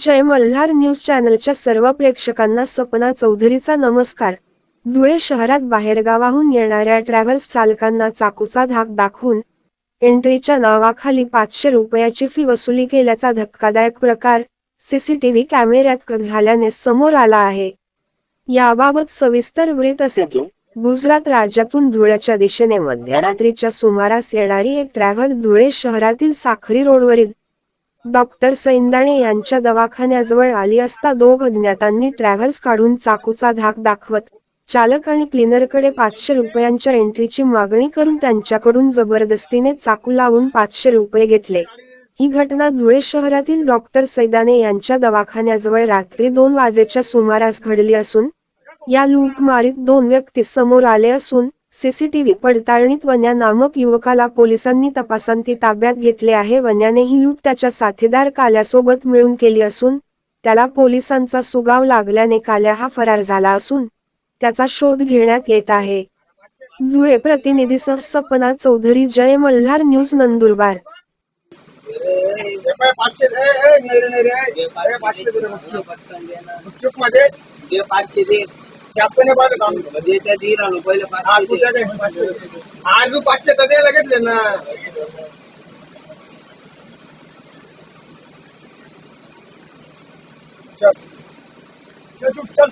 जय Malhar news चॅनलच्या सर्व प्रेक्षकांना सपना चौधरीचा नमस्कार. धुळे शहरात बाहेरगावाहून येणाऱ्या ट्रॅव्हल्स चालकांना चाकूचा धाक दाखवून एंट्रीच्या नावाखाली पाचशे रुपयाची फी वसुली केल्याचा धक्कादायक प्रकार सीसीटीव्ही कॅमेऱ्यात झाल्याने समोर आला आहे. याबाबत सविस्तर वृत्त असे गुजरात राज्यातून धुळ्याच्या दिशेने मध्यरात्रीच्या सुमारास येणारी एक ट्रॅव्हल धुळे शहरातील साखरी रोडवरील डॉक्टर सैंदाणे यांच्या दवाखान्याजवळ आली असता दोघ अज्ञातांनी ट्रॅव्हल्स काढून चाकूचा धाक दाखवत चालक आणि क्लिनरकडे पाचशे रुपयांच्या एंट्रीची मागणी करून त्यांच्याकडून जबरदस्तीने चाकू लावून पाचशे रुपये घेतले. ही घटना धुळे शहरातील डॉक्टर सैदाने यांच्या दवाखान्याजवळ रात्री दोन वाजेच्या सुमारास घडली असून या लूटमारीत दोन व्यक्ती समोर आले असून सीसीटीव्ही पडताळणीत वन्या नामक युवकाला पोलिसांनी तपासांती ताब्यात घेतले आहे. वन्याने ही लूट त्याच्या साथीदार काल्यासोबत मिळून केली असून त्याला पोलिसांचा सुगाव लागल्याने काल्या हा फरार झाला असून त्याचा शोध घेण्यात येत आहे. धुळे प्रतिनिधी सह सपना चौधरी जय मल्हार न्यूज नंदुरबार. पाचशे जास्त नाही पाहिलं काम देत्या देईल आणू पहिले आज कुठल्या आज तू पाचशे तर द्यायला घेतले ना. चल. चल चल